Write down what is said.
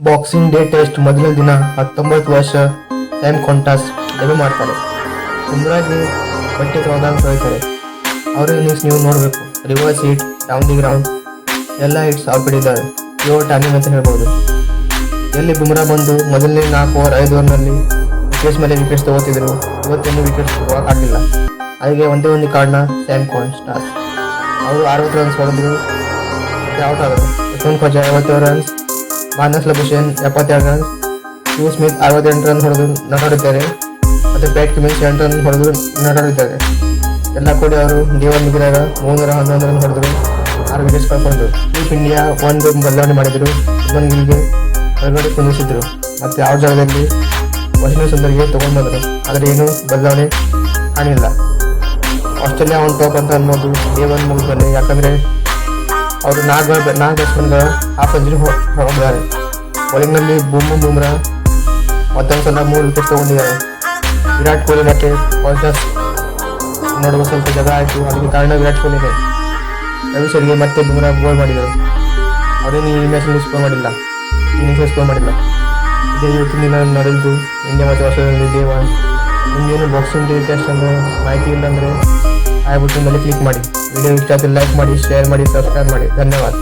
Boxing day test ಮೊದಲ ದಿನ ಹತ್ತೊಂಬತ್ತು ವರ್ಷ ಸ್ಯಾಮ್ ಕೊಂಟಾಸ್ ಡೆಬ್ಯೂ ಮಾಡ್ತಾರೆ. ಬುಮ್ರಾಗೆ ಬಟ್ಟೆ ತೊಗೊಂಡಾಗ ಕಳೀತಾರೆ ಅವ್ರ ಇನ್ನಿಂಗ್ಸ್ ನೀವು ನೋಡಬೇಕು. Reverse hit down the ground ಎಲ್ಲ ಹಿಟ್ಸ್ ಅವ್ರು ಏಳು ಟ್ಯಾನಿಂಗ್ ಅಂತ ಹೇಳ್ಬೋದು. ಎಲ್ಲಿ ಬುಮ್ರಾ ಬಂದು ಮೊದಲನೇ ನಾಲ್ಕು ಓವರ್ ಐದು ಓವರ್ನಲ್ಲಿ ವಿಕೆಟ್ಸ್ ಮೇಲೆ ವಿಕೆಟ್ಸ್ ತಗೋತಿದ್ರು, ಇವತ್ತೇನು ವಿಕೆಟ್ಸ್ ಆಗಲಿಲ್ಲ. ಹಾಗೆ ಒಂದೇ ಒಂದು ಕಾರ್ಡ್ನ ಸ್ಯಾಮ್ ಕಾನ್ ಸ್ಟಾರ್ಸ್ ಅವರು ಅರವತ್ತು ರನ್ಸ್ ಹೊಡೆದ್ರು ಔಟ್ ಆದರು ಯಶವಂತ್ ರನ್ ಐವತ್ತೇಳು ರನ್ಸ್ ಮಾನಸ್ ಲಭೂಷಣ್ ಎಪ್ಪತ್ತೆರಡು ರನ್ಸ್ ಶಿವ ಸ್ಮಿತ್ ಅರವತ್ತೆಂಟು ರನ್ ಹೊಡೆದು ನಟಾಡಿದ್ದಾರೆ ಮತ್ತು ಪ್ಯಾಟ್ ಕಿಮಿನ್ಸ್ ಎಂಟು ರನ್ ಹೊಡೆದು ನಟಾಡಿದ್ದಾರೆ ಎಲ್ಲ ಕೂಡಿ ಅವರು ದೇವರ್ ಮುಗಿದಾಗ ಮೂನ್ನೂರ ಹನ್ನೊಂದು ರನ್ ಹೊಡೆದ್ರು ಆರು ವಿಕೆಟ್ಸ್ ಕಳ್ಕೊಂಡ್ರು. ಟೀಮ್ ಇಂಡಿಯಾ ಒಂದು ಬದಲಾವಣೆ ಮಾಡಿದರು. ಶುಭನ್ ಗಿಲ್ಗೆ ಹೊರಗಡೆ ಕುಂದಿಸಿದ್ರು. ಮತ್ತು ಯಾವ ಜಾಗದಲ್ಲಿ ವಶಿನ ಸುಂದರ್ಗೆ ತೊಗೊಂಡು ಬಂದರು ಆದರೆ ಏನೂ ಬದಲಾವಣೆ ಕಾಣಿಲ್ಲ. ಆಸ್ಟ್ರೇಲಿಯಾ ಒಂದು ಟಾಪ್ ಅಂತ ಅನ್ಬೋದು. ಡೇ ಒನ್ ಮುಗಿದ್ಮೇಲೆ ಯಾಕಂದರೆ ಅವರು ನಾಲ್ಕು ನಾಲ್ಕು ಬ್ಯಾಟ್ಸ್ಮನ್ಗಳ ಹಾಫ್ ಸೆಂಚುರಿ ಹೊರಗಿದ್ದಾರೆ ಬೌಲಿಂಗ್ನಲ್ಲಿ ಬೂಮು ಬೂಮ್ರಾ ಮತ್ತೊಂದು ಸಲ ಮೂರು ವಿಕೆಟ್ ತೊಗೊಂಡಿದ್ದಾರೆ. ವಿರಾಟ್ ಕೊಹ್ಲಿ ಮತ್ತು ಕಾನ್ಶಸ್ ನೋಡುವ ಸ್ವಲ್ಪ ಜಗ ಆಯಿತು. ಅದಕ್ಕೆ ಕಾರಣ ವಿರಾಟ್ ಕೊಹ್ಲಿ ಕೊಹ್ಲಿನೇ ರವಿಶರ್ಗೆ ಮತ್ತೆ ಬೂಮ್ರಾ ಗೋಲ್ ಮಾಡಿದರು. ಅವರೇನು ಈ ಮ್ಯಾಚಲ್ಲಿ ಸ್ಕೋರ್ ಮಾಡಿಲ್ಲ. ಇನ್ನಿಂಗ್ಸ್ ಸ್ಕೋರ್ ಮಾಡಿಲ್ಲ. ಇದೇ ಇವತ್ತಿನ ದಿನ ನಡೆದು ಇಂಡಿಯಾ ಮತ್ತು ಆಸ್ಟ್ರೇಲಿಯಾದಲ್ಲಿ ನಿಮಗೇನು ಬಾಕ್ಸಿಂಗ್ ಟೆಸ್ಟ್ ಅಂದರೆ ಮಾಹಿತಿ ಇಲ್ಲ ಅಂದರೆ ಐ ಮೇಲೆ ಕ್ಲಿಕ್ ಮಾಡಿ. ವಿಡಿಯೋ ಇಷ್ಟ ಲೈಕ್ ಮಾಡಿ ಶೇರ್ ಮಾಡಿ ಸಬ್ಸ್ಕ್ರೈಬ್ ಮಾಡಿ. ಧನ್ಯವಾದ.